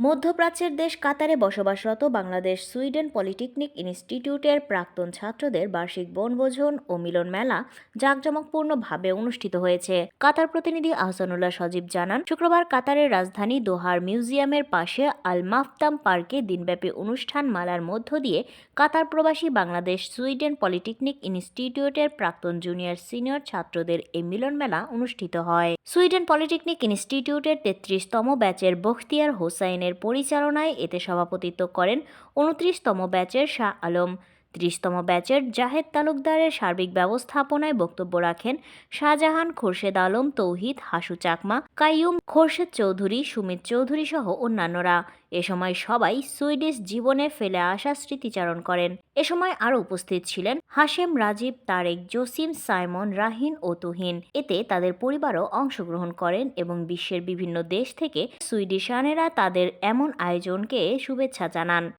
মধ্যপ্রাচ্যের দেশ কাতারে বসবাসরত বাংলাদেশ সুইডেন পলিটেকনিক ইনস্টিটিউটের প্রাক্তন ছাত্রদের বার্ষিক বনভোজন ও মিলন মেলা জাঁকজমকপূর্ণভাবে অনুষ্ঠিত হয়েছে। কাতার প্রতিনিধি আহসানুল্লাহ সজীব জানান, শুক্রবার কাতারের রাজধানী দোহার মিউজিয়ামের পাশে আল মাফতাম পার্কে দিনব্যাপী অনুষ্ঠান মালার মধ্য দিয়ে কাতার প্রবাসী বাংলাদেশ সুইডেন পলিটেকনিক ইনস্টিটিউটের প্রাক্তন জুনিয়র সিনিয়র ছাত্রদের এই মিলন মেলা অনুষ্ঠিত হয়। সুইডেন পলিটেকনিক ইনস্টিটিউটের তেত্রিশতম ব্যাচের বখতিয়ার হোসাইনের পরিচালনায় এতে সভাপতিত্ব করেন উনত্রিশতম ব্যাচের শাহ আলম। ত্রিশতম ব্যাচের জাহেদ তালুকদারের সার্বিক ব্যবস্থাপনায় বক্তব্য রাখেন শাহজাহান, খোরশেদ আলম, তৌহিদ, হাসু চাকমা, কাইয়ুম, খোরশেদ চৌধুরী, সুমিত চৌধুরী সহ অন্যান্যরা। এ সময় সবাই সুইডিশ জীবনে ফেলে আসা স্মৃতিচারণ করেন। এ সময় আরও উপস্থিত ছিলেন হাশেম রাজীব, তারেক জসিম, সাইমন রাহিন ও তুহিন। এতে তাদের পরিবারও অংশগ্রহণ করেন এবং বিশ্বের বিভিন্ন দেশ থেকে সুইডিশানেরা তাদের এমন আয়োজনকে শুভেচ্ছা জানান।